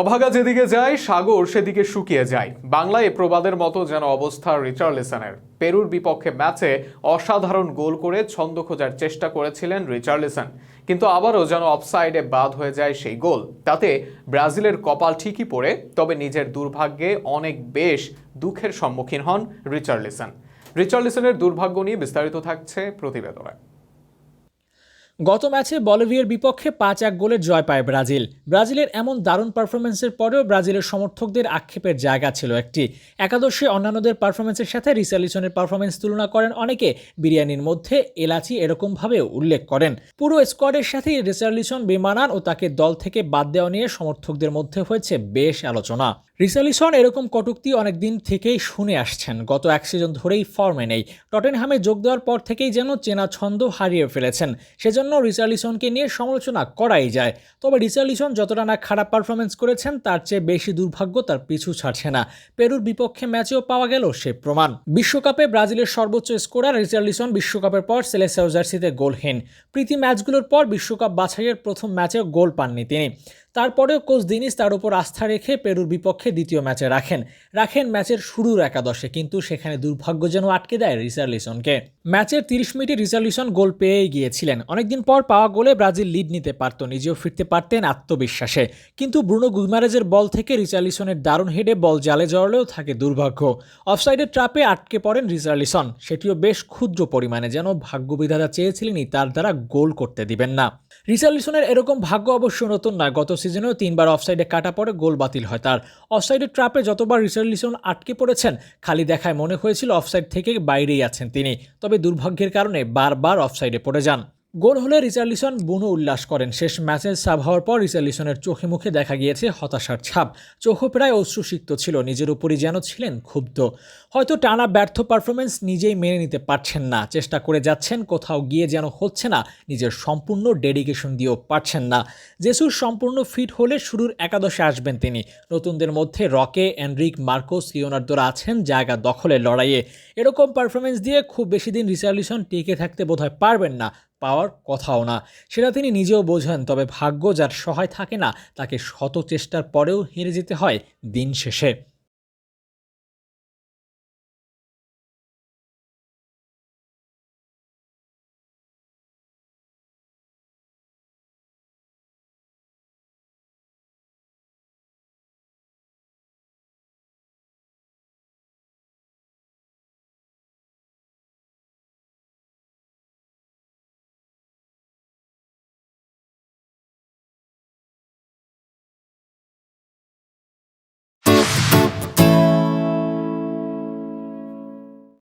অভাগা যেদিকে যায়, সাগর সেদিকে শুকিয়ে যায়। বাংলায় প্রবাদের মতো যেন অবস্থা রিচার্লিসনের। পেরুর বিপক্ষে ম্যাচে অসাধারণ গোল করে ছন্দ খোঁজার চেষ্টা করেছিলেন রিচার্লিসন। কিন্তু আবারও যেন অফসাইডে বাদ হয়ে যায় সেই গোল। তাতে ব্রাজিলের কপাল ঠিকই পড়ে, তবে নিজের দুর্ভাগ্যে অনেক বেশ দুঃখের সম্মুখীন হন রিচার্লিসন। রিচার্লিসনের দুর্ভাগ্য নিয়ে বিস্তারিত থাকছে প্রতিবেদনে। গত ম্যাচে বলিভিয়ার বিপক্ষে পাঁচ এক গোলের জয় পায় ব্রাজিল। ব্রাজিলের এমন দারুণ পারফরমেন্সের পরেও ব্রাজিলের সমর্থকদের আক্ষেপের জায়গা ছিল একটি। একাদশে অন্যান্যদের পারফরমেন্সের সাথে রিসালিসনের পারফরমেন্স তুলনা করেন অনেকে। বিরিয়ানির মধ্যে এলাচি এরকমভাবেও উল্লেখ করেন। পুরো স্কোয়াডের সাথেই রিসালিসন বেমানান ও তাকে দল থেকে বাদ দেওয়া নিয়ে সমর্থকদের মধ্যে হয়েছে বেশ আলোচনা। রিসালিসন এরকম কটূক্তি অনেকদিন থেকেই শুনে আসছেন। গত এক সিজন ধরেই ফর্মে নেই। টটেনহামে যোগ দেওয়ার পর থেকেই যেন চেনা ছন্দ হারিয়ে ফেলেছেন। সেজন্য রিসালিসনকে নিয়ে সমালোচনা করাই যায়। তবে রিসালিসন যতটা না খারাপ পারফরমেন্স করেছেন, তার চেয়ে বেশি দুর্ভাগ্য তার পিছু ছাড়ছে না। পেরুর বিপক্ষে ম্যাচেও পাওয়া গেল সে প্রমাণ। বিশ্বকাপে ব্রাজিলের সর্বোচ্চ স্কোরার রিচার্লিসন বিশ্বকাপের পর সেলেসাও জার্সিতে গোলহীন। প্রীতি ম্যাচগুলোর পর বিশ্বকাপ বাছাইয়ের প্রথম ম্যাচেও গোল পাননি তিনি। তারপরেও কোচ দিনিস তার উপর আস্থা রেখে পেরুর বিপক্ষে দ্বিতীয় ম্যাচে রাখেন। রাখেন ম্যাচের শুরুর একাদশে, কিন্তু সেখানে দুর্ভাগ্য যেন আটকে দেয় রিসার্লিসনকে। ম্যাচের তিরিশ মিনিটে রিসার্লিসন গোল পেয়েই গিয়েছিলেন। অনেকদিন পর পাওয়া গোলে ব্রাজিল লিড নিতে পারত, নিজেও ফিরতে পারতেন আত্মবিশ্বাসে। কিন্তু ব্রুনো গুইমারেজের বল থেকে রিচার্লিসনের দারুণ হেডে বল জালে জড়লেও থাকে দুর্ভাগ্য। অফসাইডের ট্রাপে আটকে পড়েন রিচার্লিসন সেটিও বেশ ক্ষুদ্র পরিমাণে যেন ভাগ্যবিধাতা চেয়েছিলেনই, তার দ্বারা গোল করতে দিবেন না। রিচার্লিসনের এরকম ভাগ্য অবশ্য নতুন নয় গত সিজনেও তিনবার অফসাইডে কাটা পড়ে গোল বাতিল হয় তার। অফসাইডের ট্রাপে যতবার রিচার্লিসন আটকে পড়েছেন, খালি দেখায় মনে হয়েছিল অফসাইড থেকে বাইরেই আছেন তিনি। তবে দুর্ভাগ্যের কারণে বারবার অফসাইডে পড়ে যান। গোল হলে রিচার্লিসন বুনো উল্লাস করেন। শেষ ম্যাচে সাব হওয়ার পর রিচার্লিসনের চোখে মুখে দেখা গিয়েছে হতাশার ছাপ। চোখও প্রায় অশ্রুসিক্ত ছিল, নিজের উপরই যেন ছিলেন ক্ষুব্ধ। হয়তো টানা ব্যর্থ পারফরমেন্স নিজেই মেনে নিতে পারছেন না। চেষ্টা করে যাচ্ছেন, কোথাও গিয়ে যেন হচ্ছে না, নিজের সম্পূর্ণ ডেডিকেশন দিয়েও পারছেন না। জেসুর সম্পূর্ণ ফিট হলে শুরুর একাদশে আসবেন তিনি। নতুনদের মধ্যে রকে, এনরিক, মার্কোস, লিওনার্দোরা আছেন জায়গা দখলের লড়াইয়ে। এরকম পারফরমেন্স দিয়ে খুব বেশি দিন রিচার্লিসন টিকে থাকতে বোধহয় পারবেন না। পাওয়ার কথাও না। সেটা তিনি নিজেও বোঝেন, তবে ভাগ্য যার সহায় থাকে না, তাকে শত চেষ্টার পরেও হেরে যেতে হয় দিন শেষে।